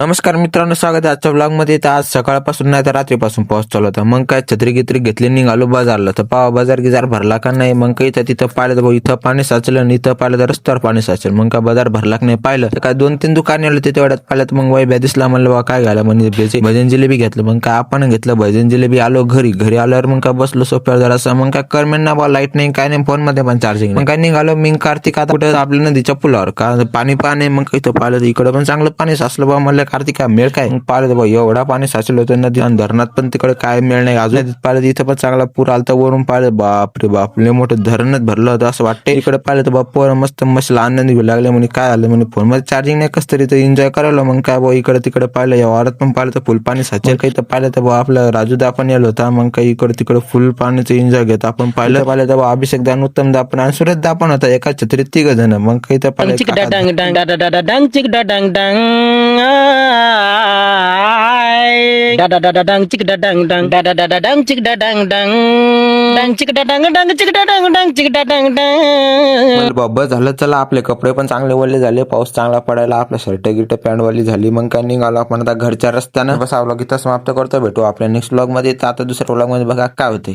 नमस्कार मित्रांनो स्वागत आहे आजच्या ब्लॉगमध्ये तर आज सकाळपासून नाही तर रात्रीपासून पाऊस चालू होता. मग काय छत्री गित्री घेतली निघालो बाजारला. तर पावा बाजार गिजार भरला का नाही? मग काही तर तिथं पाहिलं तर इथं पाणी साचलं आणि इथं पाहिलं तर रस्त्यावर पाणी साचलं. मग काय बाजार भरला का नाही पाहिलं. तर काय दोन तीन दुकाने आले तिथे एवढ्यात पाहिलं तर मग वय दिसला. म्हणलं बा काय घ्यायला? म्हणजे भजन जिलेबी घेतलं. मग काय आपण घेतलं भजन जिलेबी. आलो घरी. घरी आल्यावर मग काय बसलो सोप्यावर जरासा. मग काय करमेन ना बा लाइट नाही काय नाही फोनमध्ये पण चार्जिंग मग काय निघालो मी कार्तिक आता कुठे आपल्या नदीच्या पुलावर. का पाणी पाणी मग इथं पाहिलं तर इकडं पण चांगलं पाणी साचलं बा. म्हणलं कार्तिक काय मेळ काय? पाहिलं तर बा एवढा पाणी साचलं होतं नदी आणि धरणात पण तिकडे काय मिळ नाही. अजून पाहिलं इथं पण चांगला पूर आलता वरून पाहिलं बापरे बाप लय मोठं धरणच भरलं होतं असं वाटतं इकडे पाहिलं तर बाप पोरं मस्त मस्त आनंद घेऊ लागले म्हणे काय आलं म्हणे फोनमध्ये चार्जिंग नाही कस तरी तर एन्जॉय करायला मग काय बा इकडे तिकडे पाहिलं या वारात पण पाहिलं तर फुल पाणी साचेल. काही तर पाहिलं तर बा आपलं राजूदा पण येलो होता. मग काही इकडे तिकडे फुल पाण्याचं एन्जॉय घेत. आपण पाहिलं पाहिलं तर बा अभिषेक दान उत्तम दा पण आणि सुरेश दा पण होता एका छत्रीत तिघ जण. मग काही तर पाहिलं dang dang da da chik da dang dang dang chik da dang dang chik da dang dang chik da dang dang बाबा झालं चला आपले कपडे पण चांगले वल्ले झाले पाऊस चांगला पडायला आपल्या शर्ट गिट पॅन्ट वाली झाली मग काय निघालो आपण आता घरच्या रस्त्यानं. बस आवलं की समाप्त करतो भेटू आपल्या नेक्स्ट ब्लॉगमध्ये. आता दुसऱ्या ब्लॉगमध्ये बघा काय होते